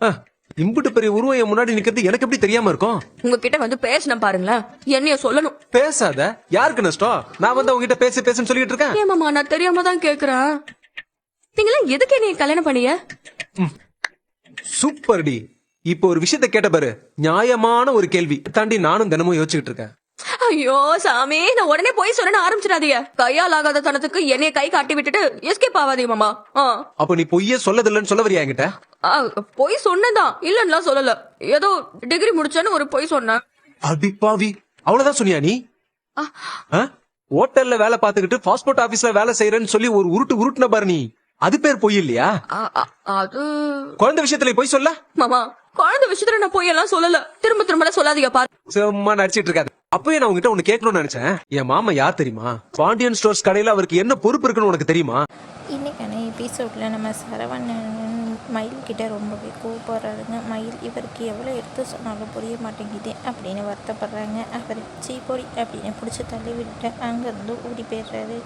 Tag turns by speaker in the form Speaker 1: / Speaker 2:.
Speaker 1: இம்புட்டு பெரிய உருவம் என் முன்னாடி நிக்கிறது எனக்கு எப்படி தெரியாம இருக்கும்?
Speaker 2: உங்ககிட்ட வந்து பேசின பாருங்களேன். என்னைய சொல்லணும்.
Speaker 1: பேசாத. யாருக்கு நஷ்டம்? நான் வந்து உங்ககிட்ட பேசு பேசுன்னு சொல்லிட்டு இருக்கேன்.
Speaker 2: ஏமாமா நான் தெரியாம தான் கேக்குறேன். நீங்களாம் எதுக்கு என்னைய கல்யாணம் பண்ணிய?
Speaker 1: சூப்பர் டி இப்போ ஒரு விஷயத்த கேட்ட பாரு. நியாயமான ஒரு கேள்வி. தாண்டி நானும் தினமும் யோசிச்சுக்கிட்டு இருக்கேன்.
Speaker 2: ஐயோ சாமி நான் உடனே போய் சொன்ன ஆரம்பிச்சிடாதீங்க. கையால் ஆகாத தனத்துக்கு என்னைய கை காட்டி விட்டுட்டு எஸ்கேப் ஆகாதீங்க மாமா.
Speaker 1: அப்ப நீ பொய்யே சொல்லதில்லைன்னு சொல்ல வரியா என்கிட்ட?
Speaker 2: பொய் சொன்னதான் இல்லன்னுலாம் சொல்லல. ஏதோ டிகிரி முடிச்சேன்னு ஒரு பொய் சொன்னேன்.
Speaker 1: அடி பாவி. அவ்வளவுதான் சொன்னியா நீ? ஹோட்டல்ல வேலை பார்த்துக்கிட்டு பாஸ்போர்ட் ஆபீஸ்ல வேலை செய்யறேன்னு சொல்லி ஒரு உருட்டு உருட்டுன பாரு நீ. அது பேர் பொய் இல்லையா?
Speaker 2: அது
Speaker 1: குழந்தை விஷயத்துல பொய் சொல்ல?
Speaker 2: மாமா குழந்தை விஷயத்துல நான் பொய் எல்லாம் சொல்லல. திரும்ப திரும்ப சொல்லாதீங்க பாரு.
Speaker 1: சும்மா நடிச்சிட்டு இருக்காது. அப்பவே நான் உங்ககிட்ட ஒண்ணு கேட்கணும்னு நினைச்சேன். என் மாமா யார் தெரியுமா? பாண்டியன் ஸ்டோர்ஸ் கடையில அவருக்கு என்ன பொறுப்பு இருக்குன்னு உனக்கு தெரியுமா?
Speaker 3: இன்னைக்கான எபிசோட்ல நம்ம சரவணன் மயில் கிட்ட ரொம்பவே கோவப்படுறாருங்க. மயில் இவருக்கு எவ்வளோ எடுத்து சொன்னாலும் புரிய மாட்டேங்குது அப்படின்னு வருத்தப்படுறாங்க. அவர் சீப்பொடி அப்படின்னு பிடிச்சி தள்ளி விட்டு அங்கேருந்து ஓடி போயிடுறாரு.